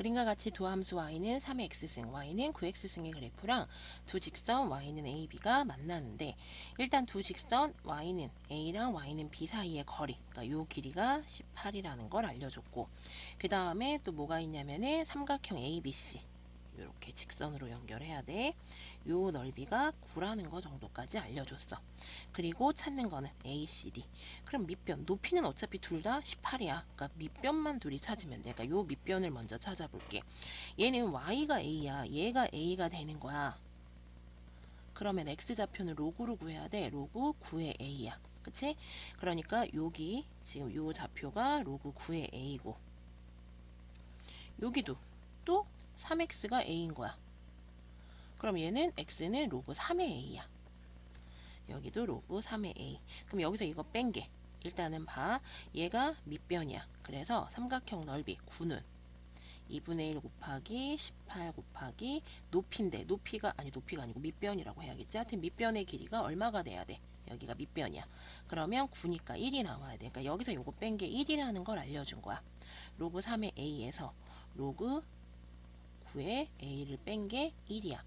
그림과 같이 두 함수 y는 3의 x승, y는 9x승의 그래프랑 두 직선 y는 a, b가 만나는데 일단 두 직선 y는 a랑 y는 b 사이의 거리, 그러니까 요 길이가 18이라는 걸 알려줬고 그 다음에 또 뭐가 있냐면은 삼각형 ABC 이렇게 직선으로 연결해야 돼. 요 넓이가 9라는 거 정도까지 알려줬어. 그리고 찾는 거는 ACD. 그럼 밑변, 높이는 어차피 둘 다 18이야. 그러니까 밑변만 둘이 찾으면 돼. 그러니까 요 밑변을 먼저 찾아볼게. 얘는 Y가 A야. 얘가 A가 되는 거야. 그러면 X좌표는 로그로 구해야 돼. 로그 9의 A야. 그치? 그러니까 여기 지금 요 좌표가 로그 9의 A고 여기도 또 3x가 a인 거야. 그럼 얘는 x는 로그 3의 a야. 여기도 로그 3의 a. 그럼 여기서 이거 뺀 게 일단은 봐. 얘가 밑변이야. 그래서 삼각형 넓이 9는 2분의 1 곱하기 18 곱하기 높이인데 높이가 아니 높이가 아니고 밑변이라고 해야겠지. 하여튼 밑변의 길이가 얼마가 돼야 돼? 여기가 밑변이야. 그러면 9니까 1이 나와야 돼. 그러니까 여기서 요거 뺀 게 1이라는 걸 알려준 거야. 로그 3의 a에서 로그 9에 a를 뺀 게 1이야.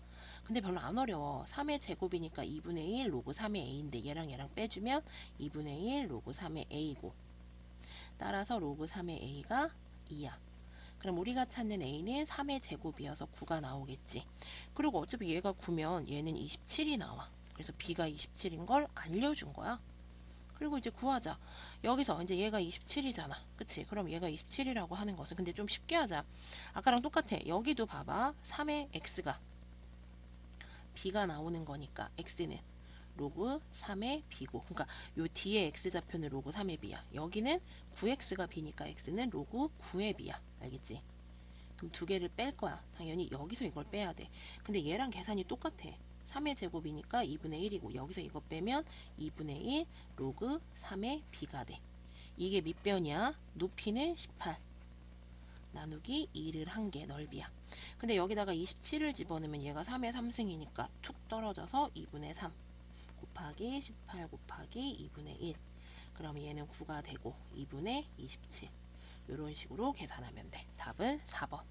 근데 별로 안 어려워. 3의 제곱이니까 2분의 1 로그 3의 a인데 얘랑 얘랑 빼주면 2분의 1 로그 3의 a고 따라서 로그 3의 a가 2야. 그럼 우리가 찾는 a는 3의 제곱이어서 9가 나오겠지. 그리고 어차피 얘가 9면 얘는 27이 나와. 그래서 b가 27인 걸 알려준 거야. 그리고 이제 구하자. 여기서 이제 얘가 27이잖아. 그치? 그럼 얘가 27이라고 하는 것은 근데 좀 쉽게 하자. 아까랑 똑같아. 여기도 봐봐. 3의 x가 b가 나오는 거니까 x는 로그 3의 b고 그러니까 요 뒤에 x좌표는 로그 3의 b야. 여기는 9x가 b니까 x는 로그 9의 b야. 알겠지? 그럼 두 개를 뺄 거야. 당연히 여기서 이걸 빼야 돼. 근데 얘랑 계산이 똑같아. 3의 제곱이니까 2분의 1이고 여기서 이거 빼면 2분의 1 로그 3의 b가 돼. 이게 밑변이야. 높이는 18. 나누기 2를 한 개 넓이야. 근데 여기다가 27을 집어넣으면 얘가 3의 3승이니까 툭 떨어져서 2분의 3 곱하기 18 곱하기 2분의 1. 그럼 얘는 9가 되고 2분의 27. 이런 식으로 계산하면 돼. 답은 4번.